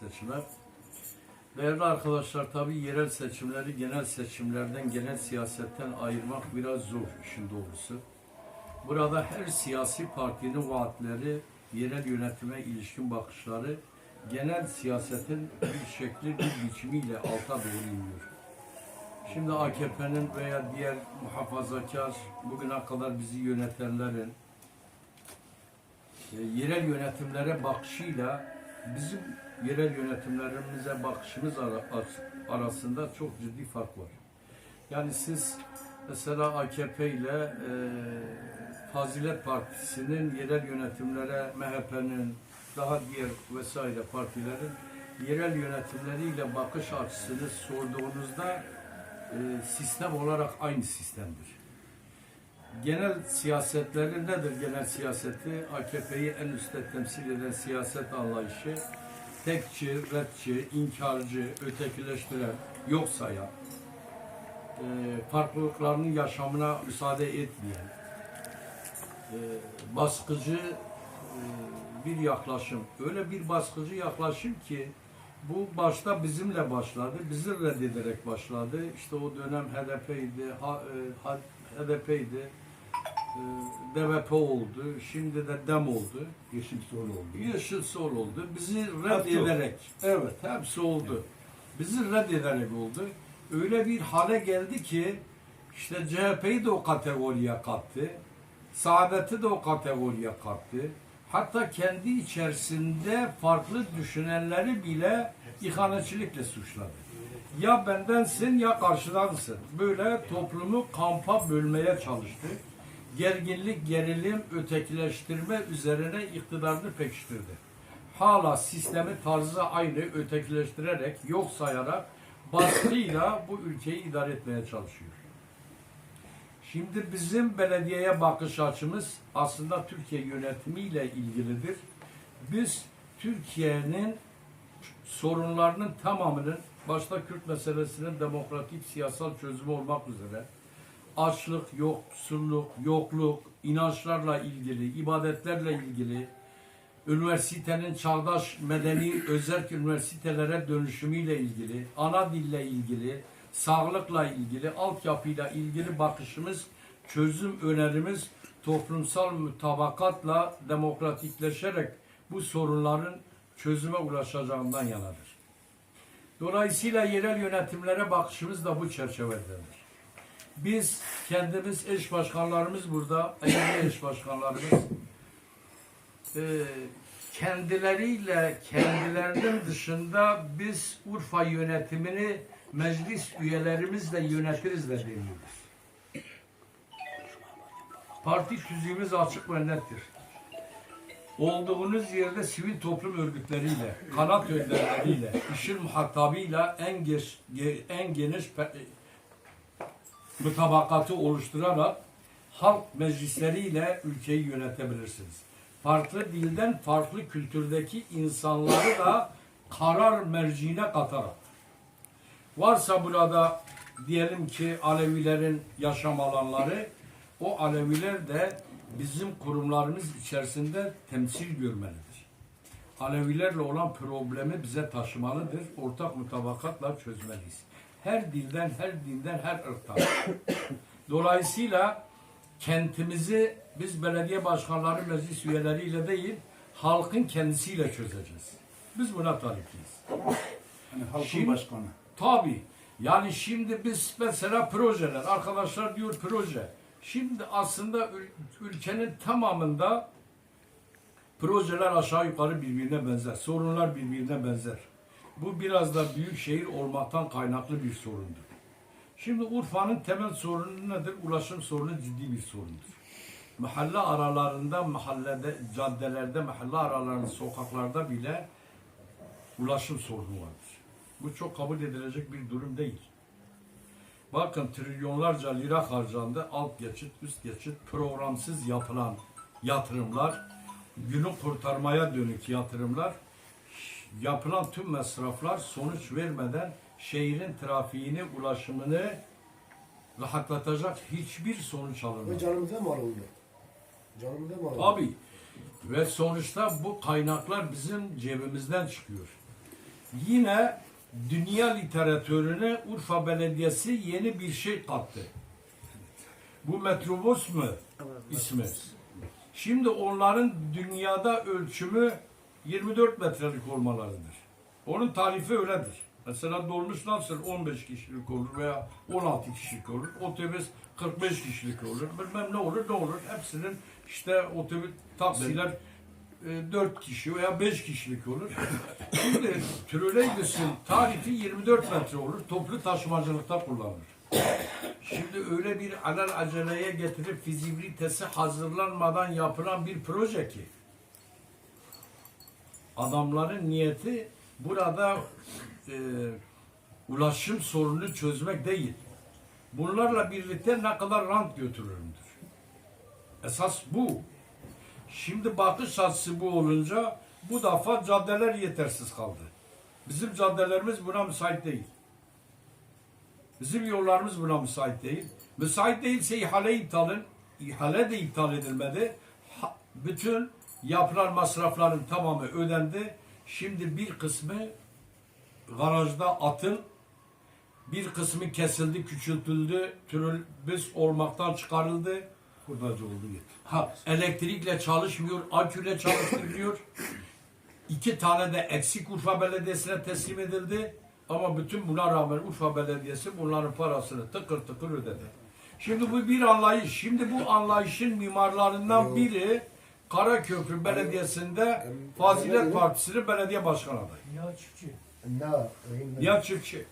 seçimler. Değerli arkadaşlar tabi yerel seçimleri genel seçimlerden, genel siyasetten ayırmak biraz zor işin doğrusu. Burada her siyasi partinin vaatleri, yerel yönetime ilişkin bakışları genel siyasetin bir şekli, bir biçimiyle alta doğru iniyor. Şimdi AKP'nin veya diğer muhafazakar, bugüne kadar bizi yönetenlerin e, yerel yönetimlere bakışıyla bizim yerel yönetimlerimize bakışımız ara- ar- arasında çok ciddi fark var. Yani siz mesela AKP ile e, Fazilet Partisi'nin yerel yönetimlere, MHP'nin, daha diğer vesaire partilerin yerel yönetimleriyle bakış açısını sorduğunuzda e, sistem olarak aynı sistemdir. Genel siyasetleri nedir genel siyaseti? AKP'yi en üstte temsil eden siyaset anlayışı tekçi, redçi, inkarcı, ötekileştiren, yok sayan, e, farklılıklarının yaşamına müsaade etmeyen, e, baskıcı e, bir yaklaşım. Öyle bir baskıcı yaklaşım ki bu başta bizimle başladı, bizi reddederek başladı. İşte o dönem HDP'ydi, ha, e, HDP'ydi, e, DVP oldu, şimdi de DEM oldu. Yeşil sol oldu. Yeşil sol oldu. Bizi reddederek, evet hepsi oldu. Bizi reddederek oldu. Öyle bir hale geldi ki işte CHP'yi de o kategoriye kattı. Saadet'i de o kategoriye kattı. Hatta kendi içerisinde farklı düşünenleri bile ihanetçilikle suçladı. Ya bendensin ya karşıdansın. Böyle toplumu kampa bölmeye çalıştı. Gerginlik, gerilim, ötekileştirme üzerine iktidarını pekiştirdi. Hala sistemi tarzı aynı ötekileştirerek, yok sayarak, baskıyla bu ülkeyi idare etmeye çalışıyor. Şimdi bizim belediyeye bakış açımız aslında Türkiye yönetimiyle ilgilidir. Biz Türkiye'nin sorunlarının tamamının başta Kürt meselesinin demokratik siyasal çözümü olmak üzere açlık, yoksulluk, yokluk, inançlarla ilgili, ibadetlerle ilgili, üniversitenin çağdaş medeni özel üniversitelere dönüşümüyle ilgili, ana dille ilgili, sağlıkla ilgili, altyapıyla ilgili bakışımız, çözüm önerimiz toplumsal mutabakatla demokratikleşerek bu sorunların çözüme ulaşacağından yanadır. Dolayısıyla yerel yönetimlere bakışımız da bu çerçevededir. Biz kendimiz eş başkanlarımız burada, eski eş başkanlarımız e, kendileriyle kendilerinin dışında biz Urfa yönetimini meclis üyelerimizle yönetiriz de demiyoruz. Parti tüzüğümüz açık ve nettir. Olduğunuz yerde sivil toplum örgütleriyle, kanat önderleriyle, işin muhatabıyla en, geç, ge- en geniş mutabakatı oluşturarak halk meclisleriyle ülkeyi yönetebilirsiniz. Farklı dilden, farklı kültürdeki insanları da karar merciine katarak. Varsa burada diyelim ki Alevilerin yaşam alanları, o Aleviler de bizim kurumlarımız içerisinde temsil görmelidir. Alevilerle olan problemi bize taşımalıdır. Ortak mutabakatla çözmeliyiz. Her dilden, her dinden, her ırktan. Dolayısıyla kentimizi biz belediye başkanları, meclis üyeleriyle değil, halkın kendisiyle çözeceğiz. Biz buna talipliyiz. Hani halkın Şimdi- başkanı. Tabii. Yani şimdi biz mesela projeler, arkadaşlar diyor proje. Şimdi aslında ül- ülkenin tamamında projeler aşağı yukarı birbirine benzer. Sorunlar birbirine benzer. Bu biraz da büyük şehir olmaktan kaynaklı bir sorundur. Şimdi Urfa'nın temel sorunu nedir? Ulaşım sorunu ciddi bir sorundur. Mahalle aralarında, mahallede, caddelerde, mahalle aralarında, sokaklarda bile ulaşım sorunu vardır. Bu çok kabul edilecek bir durum değil. Bakın trilyonlarca lira harcandı. Alt geçit, üst geçit, programsız yapılan yatırımlar, günü kurtarmaya dönük yatırımlar, yapılan tüm masraflar sonuç vermeden şehrin trafiğini, ulaşımını rahatlatacak hiçbir sonuç Ve alınmadı. canımıza mal oldu. Canımıza mal oldu. Tabii. Ve sonuçta bu kaynaklar bizim cebimizden çıkıyor. yine dünya literatürüne Urfa Belediyesi yeni bir şey kattı. Bu Metrobus mu ismi? Şimdi onların dünyada ölçümü 24 metrelik olmalarıdır. Onun tarifi öyledir. Mesela dolmuş nasıl 15 kişilik olur veya 16 kişilik olur. Otobüs 45 kişilik olur. Bilmem ne olur ne olur. Hepsinin işte otobüs taksiler 4 kişi veya 5 kişilik olur. Şimdi trolleybüsün tarifi 24 metre olur. Toplu taşımacılıkta kullanılır. Şimdi öyle bir alel aceleye getirip fizibilitesi hazırlanmadan yapılan bir proje ki adamların niyeti burada e, ulaşım sorununu çözmek değil. Bunlarla birlikte ne kadar rant götürürümdür. Esas bu. Şimdi bakış açısı bu olunca bu defa caddeler yetersiz kaldı. Bizim caddelerimiz buna müsait değil. Bizim yollarımız buna müsait değil. Müsait değilse ihale iptalın, ihale de iptal edilmedi. Bütün yapılan masrafların tamamı ödendi. Şimdi bir kısmı garajda atın, bir kısmı kesildi, küçültüldü, trolbüs olmaktan çıkarıldı. Hurdacı oldu gitti. Ha, elektrikle çalışmıyor, aküyle çalıştırılıyor. İki tane de eksik Urfa Belediyesi'ne teslim edildi. Ama bütün buna rağmen Urfa Belediyesi bunların parasını tıkır tıkır ödedi. Şimdi bu bir anlayış. Şimdi bu anlayışın mimarlarından biri Karaköprü Belediyesi'nde Fazilet Partisi'nin belediye başkanı adayı. Ya çiftçi. Na, öyle Ya Çiftçi.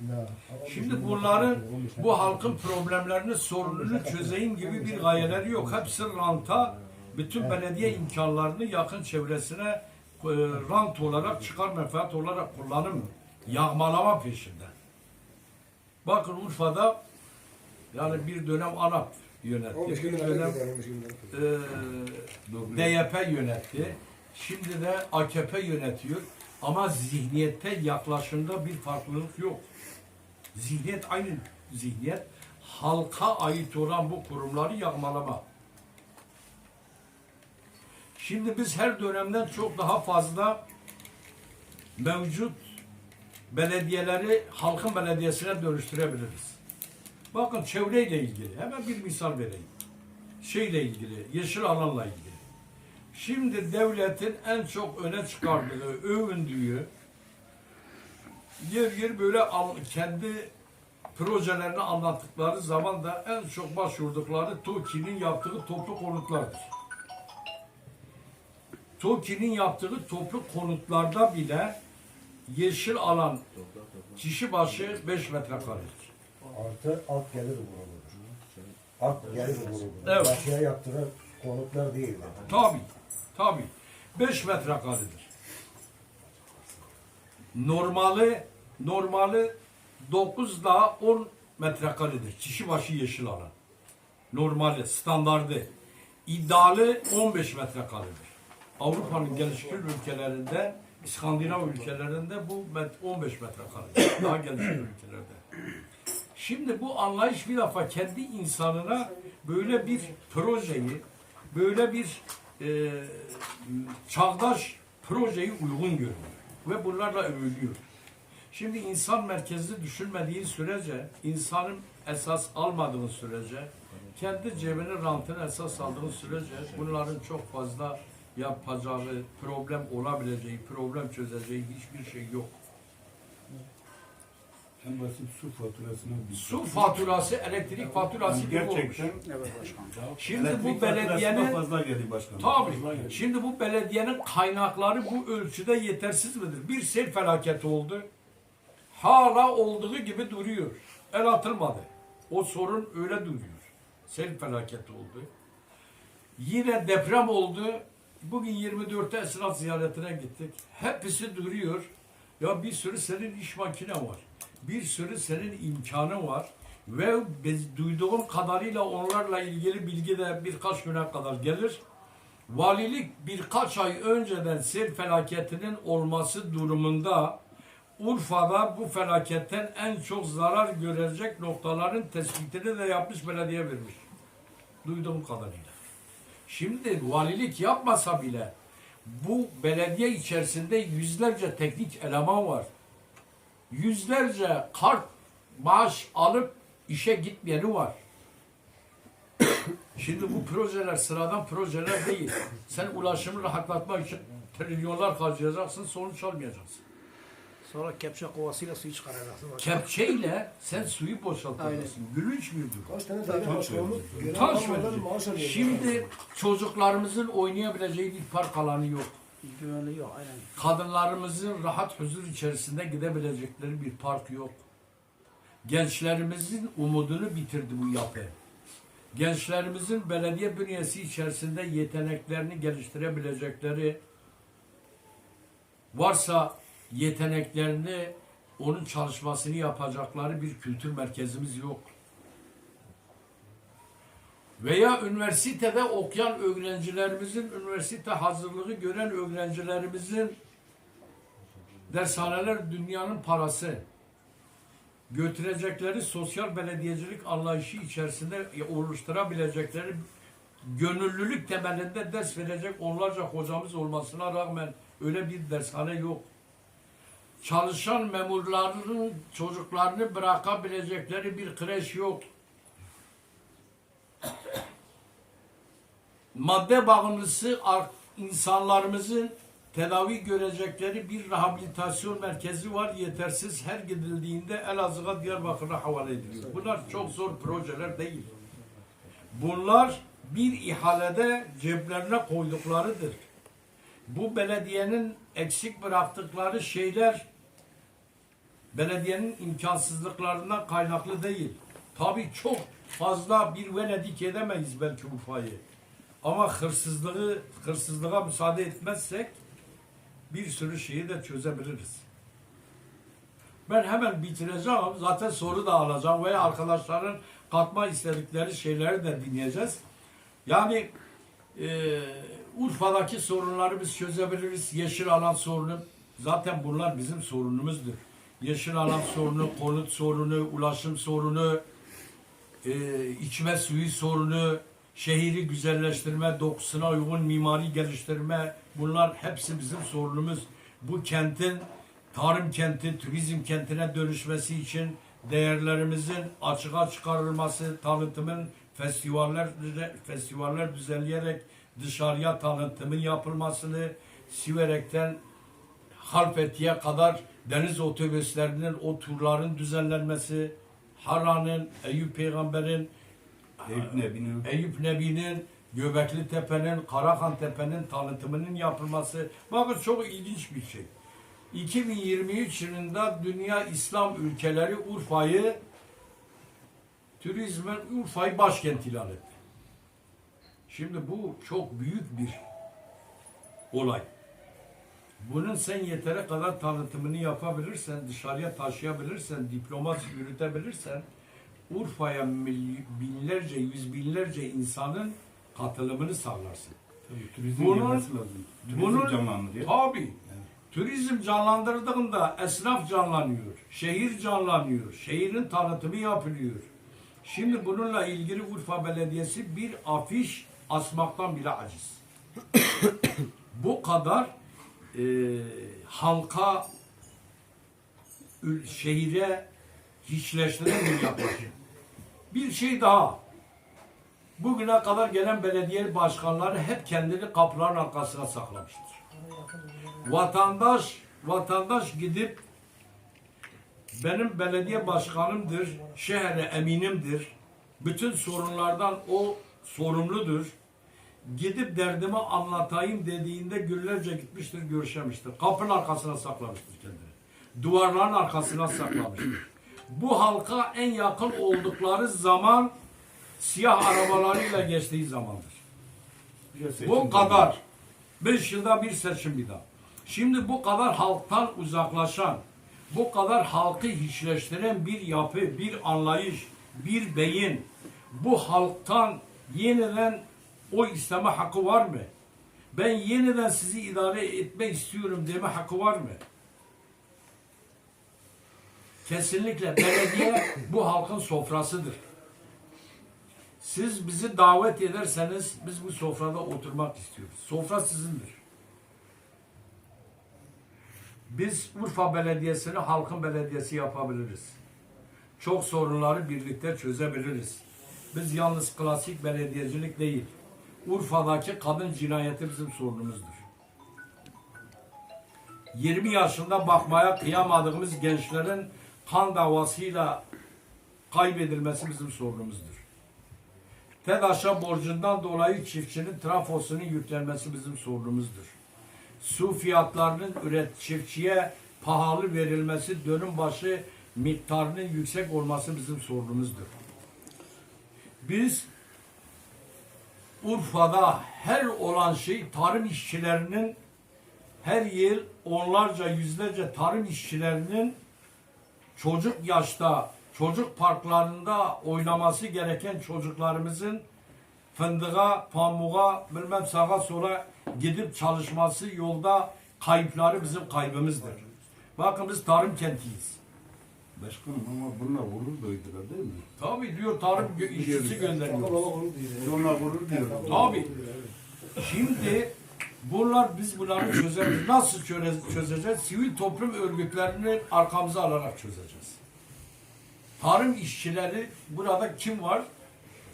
Na. Şimdi bunların bu halkın problemlerini, sorununu çözeyim gibi bir gayeleri yok. Hepsi ranta, bütün belediye imkanlarını yakın çevresine e, rant olarak, çıkar menfaat olarak kullanım, yağmalama peşinde. Bakın Urfa'da yani bir dönem ANAP yönetti, 15 bir gün dönem evvel 15 gün evvel. e, DYP yönetti. Şimdi de AKP yönetiyor. Ama zihniyette yaklaşımda bir farklılık yok. Zihniyet aynı zihniyet. Halka ait olan bu kurumları yağmalama. Şimdi biz her dönemden çok daha fazla mevcut belediyeleri halkın belediyesine dönüştürebiliriz. Bakın çevreyle ilgili hemen bir misal vereyim. Şeyle ilgili, yeşil alanla ilgili. Şimdi devletin en çok öne çıkardığı, övündüğü yer yer böyle kendi projelerini anlattıkları zaman da en çok başvurdukları TOKİ'nin yaptığı toplu konutlardır. TOKİ'nin yaptığı toplu konutlarda bile yeşil alan kişi başı 5 metrekaredir. Artı alt gelir grubudur. Alt gelir grubudur. Evet. Başıya yaptıran konutlar değil. Tabi, tabi. 5 metrekaredir. Normali, normali 9 daha 10 metrekaredir. Kişi başı yeşil alan. Normali, standardı. İddialı 15 metrekaredir. Avrupa'nın gelişmiş ülkelerinde, İskandinav ülkelerinde bu met- 15 metrekaredir. Daha gelişmiş ülkelerde. Şimdi bu anlayış bir defa kendi insanına böyle bir projeyi, böyle bir e, çağdaş projeyi uygun görüyor. Ve bunlarla övülüyor. Şimdi insan merkezli düşünmediğin sürece, insanın esas almadığın sürece, kendi cebinin rantını esas aldığın sürece bunların çok fazla yapacağı, problem olabileceği, problem çözeceği hiçbir şey yok. En basit su faturasına bir Su faturası, elektrik faturası gibi olmuş. Gerçekten Şimdi elektrik bu belediyenin fazla geliyor başkanım. tabii Fazla geliyor. şimdi bu belediyenin kaynakları bu ölçüde yetersiz midir? Bir sel felaketi oldu. Hala olduğu gibi duruyor. El atılmadı. O sorun öyle duruyor. Sel felaketi oldu. Yine deprem oldu. Bugün 24'te esnaf ziyaretine gittik. Hepsi duruyor. Ya bir sürü senin iş makine var. Bir sürü senin imkanı var. Ve duyduğum kadarıyla onlarla ilgili bilgi de birkaç güne kadar gelir. Valilik birkaç ay önceden sel felaketinin olması durumunda Urfa'da bu felaketten en çok zarar görecek noktaların tespitini de yapmış belediye vermiş. Duyduğum kadarıyla. Şimdi valilik yapmasa bile Bu belediye içerisinde yüzlerce teknik eleman var. Yüzlerce kart maaş alıp işe gitmeyeni var. Şimdi bu projeler sıradan projeler değil. Sen ulaşımı rahatlatmak için trilyonlar harcayacaksın, sonuç almayacaksın. Sonra kepçe kovasıyla suyu çıkaracaksın. Kepçeyle sen suyu boşaltacaksın. Gülünç müdür? Kaç tane verecek. maaş alıyor. Şimdi çocuklarımızın oynayabileceği bir park alanı yok. Güvenliği yok aynen. Kadınlarımızın rahat huzur içerisinde gidebilecekleri bir park yok. Gençlerimizin umudunu bitirdi bu yapı. Gençlerimizin belediye bünyesi içerisinde yeteneklerini geliştirebilecekleri varsa yeteneklerini onun çalışmasını yapacakları bir kültür merkezimiz yok. Veya üniversitede okuyan öğrencilerimizin, üniversite hazırlığı gören öğrencilerimizin dershaneler dünyanın parası götürecekleri sosyal belediyecilik anlayışı içerisinde oluşturabilecekleri gönüllülük temelinde ders verecek onlarca hocamız olmasına rağmen öyle bir dershane yok. Çalışan memurların çocuklarını bırakabilecekleri bir kreş yok. Madde bağımlısı ar- insanlarımızın tedavi görecekleri bir rehabilitasyon merkezi var. Yetersiz her gidildiğinde Elazığ'a Diyarbakır'a havale ediliyor. Bunlar çok zor projeler değil. Bunlar bir ihalede ceplerine koyduklarıdır. Bu belediyenin eksik bıraktıkları şeyler belediyenin imkansızlıklarından kaynaklı değil. Tabii çok fazla bir venedik edemeyiz belki bu payı. Ama hırsızlığı, hırsızlığa müsaade etmezsek bir sürü şeyi de çözebiliriz. Ben hemen bitireceğim. Zaten soru da alacağım veya arkadaşların katma istedikleri şeyleri de dinleyeceğiz. Yani e, Urfa'daki sorunları biz çözebiliriz. Yeşil alan sorunu zaten bunlar bizim sorunumuzdur. Yeşil alan sorunu, konut sorunu, ulaşım sorunu, e, içme suyu sorunu, şehri güzelleştirme, dokusuna uygun mimari geliştirme bunlar hepsi bizim sorunumuz. Bu kentin tarım kenti, turizm kentine dönüşmesi için değerlerimizin açığa çıkarılması, tanıtımın festivaller festivaller düzenleyerek dışarıya tanıtımın yapılmasını, Siverek'ten Halfeti'ye kadar deniz otobüslerinin o turların düzenlenmesi, Harran'ın, Eyüp Peygamber'in Eyüp Nebi'nin Eyüp Nebi'nin, Göbekli Tepe'nin, Karahan Tepe'nin tanıtımının yapılması. Bakın çok ilginç bir şey. 2023 yılında dünya İslam ülkeleri Urfa'yı turizmin Urfa'yı başkent ilan etti. Şimdi bu çok büyük bir olay. Bunun sen yetere kadar tanıtımını yapabilirsen, dışarıya taşıyabilirsen, diplomasi yürütebilirsen Urfa'ya binlerce, yüz binlerce insanın katılımını sağlarsın. tabii turizm Bunun- lazım. Turizm bunun- canlandırıyor. Tabii. Turizm canlandırdığında esnaf canlanıyor, şehir canlanıyor, şehrin tanıtımı yapılıyor. Şimdi bununla ilgili Urfa Belediyesi bir afiş asmaktan bile aciz. Bu kadar e, halka, şehire hiçleştiren bir yaklaşım. Bir şey daha. Bugüne kadar gelen belediye başkanları hep kendini kapıların arkasına saklamıştır. Vatandaş vatandaş gidip benim belediye başkanımdır, şehre eminimdir. Bütün sorunlardan o sorumludur. Gidip derdimi anlatayım dediğinde günlerce gitmiştir, görüşemiştir. Kapının arkasına saklamıştır kendini. Duvarların arkasına saklamıştır. Bu halka en yakın oldukları zaman siyah arabalarıyla geçtiği zamandır. Bu kadar. Beş yılda bir seçim bir daha. Şimdi bu kadar halktan uzaklaşan, bu kadar halkı hiçleştiren bir yapı, bir anlayış, bir beyin, bu halktan yeniden o isteme hakkı var mı? Ben yeniden sizi idare etmek istiyorum deme hakkı var mı? Kesinlikle belediye bu halkın sofrasıdır. Siz bizi davet ederseniz biz bu sofrada oturmak istiyoruz. Sofra sizindir. Biz Urfa Belediyesi'ni halkın belediyesi yapabiliriz. Çok sorunları birlikte çözebiliriz. Biz yalnız klasik belediyecilik değil. Urfa'daki kadın cinayeti bizim sorunumuzdur. 20 yaşında bakmaya kıyamadığımız gençlerin kan davasıyla kaybedilmesi bizim sorunumuzdur. TEDAŞ'a borcundan dolayı çiftçinin trafosunun yüklenmesi bizim sorunumuzdur. Su fiyatlarının üret çiftçiye pahalı verilmesi, dönüm başı miktarının yüksek olması bizim sorunumuzdur. Biz Urfa'da her olan şey tarım işçilerinin her yıl onlarca yüzlerce tarım işçilerinin çocuk yaşta çocuk parklarında oynaması gereken çocuklarımızın fındığa, pamuğa, bilmem sağa sola gidip çalışması yolda kayıpları bizim kaybımızdır. Bakın biz tarım kentiyiz. Başkanım ama bununla gurur duydular değil mi? Tabii diyor tarım işçisi gönderiyoruz. Onunla gurur diyor. Tabii. Şimdi bunlar biz bunları çözeriz. Nasıl çöze- çözeceğiz? Sivil toplum örgütlerini arkamıza alarak çözeceğiz. Tarım işçileri burada kim var?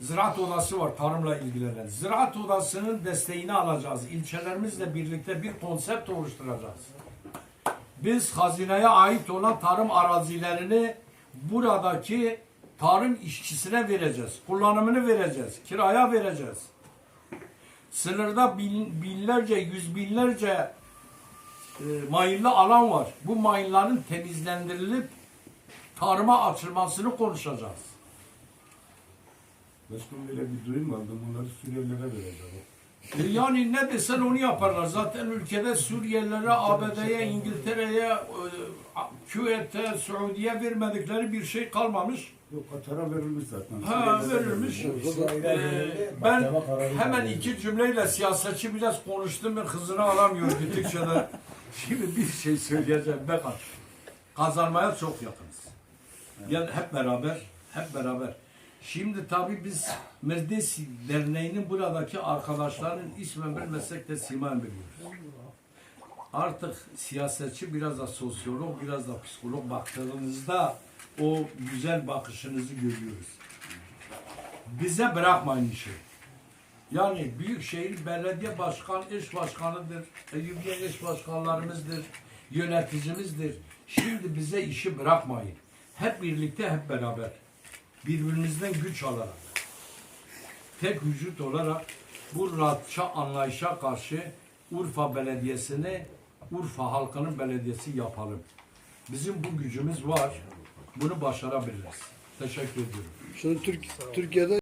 Ziraat Odası var tarımla ilgilenen. Ziraat Odası'nın desteğini alacağız. İlçelerimizle birlikte bir konsept oluşturacağız. Biz hazineye ait olan tarım arazilerini buradaki tarım işçisine vereceğiz. Kullanımını vereceğiz. Kiraya vereceğiz. Sınırda bin, binlerce, yüz binlerce e, mayınlı alan var. Bu mayınların temizlendirilip tarıma açılmasını konuşacağız. Başkanım böyle bir duyum aldım. Bunları Suriyelilere vereceğim. Yani ne desen onu yaparlar. Zaten ülkede Suriyelilere, ABD'ye, İngiltere'ye, e, Küveyt'e, Suudi'ye vermedikleri bir şey kalmamış. Yok Katar'a verilmiş zaten. Ha verilmiş. Ee, ben hemen iki cümleyle siyasetçi biraz konuştum ve hızını alamıyor gittikçe de. Şimdi bir şey söyleyeceğim Bekat. Kazanmaya çok yakınız. Yani hep beraber, hep beraber. Şimdi tabii biz Merdesi Derneği'nin buradaki arkadaşların ismen bilmesek de simen biliyoruz. Artık siyasetçi biraz da sosyolog, biraz da psikolog baktığınızda o güzel bakışınızı görüyoruz. Bize bırakmayın işi. Yani Büyükşehir Belediye Başkan, eş başkanıdır. Eyüpiye eş başkanlarımızdır. Yöneticimizdir. Şimdi bize işi bırakmayın. Hep birlikte, hep beraber. Birbirimizden güç alarak. Tek vücut olarak bu rahatça anlayışa karşı Urfa Belediyesi'ni Urfa halkının belediyesi yapalım. Bizim bu gücümüz var. Bunu başarabiliriz. Teşekkür ediyorum. Şimdi Türk, Türkiye'de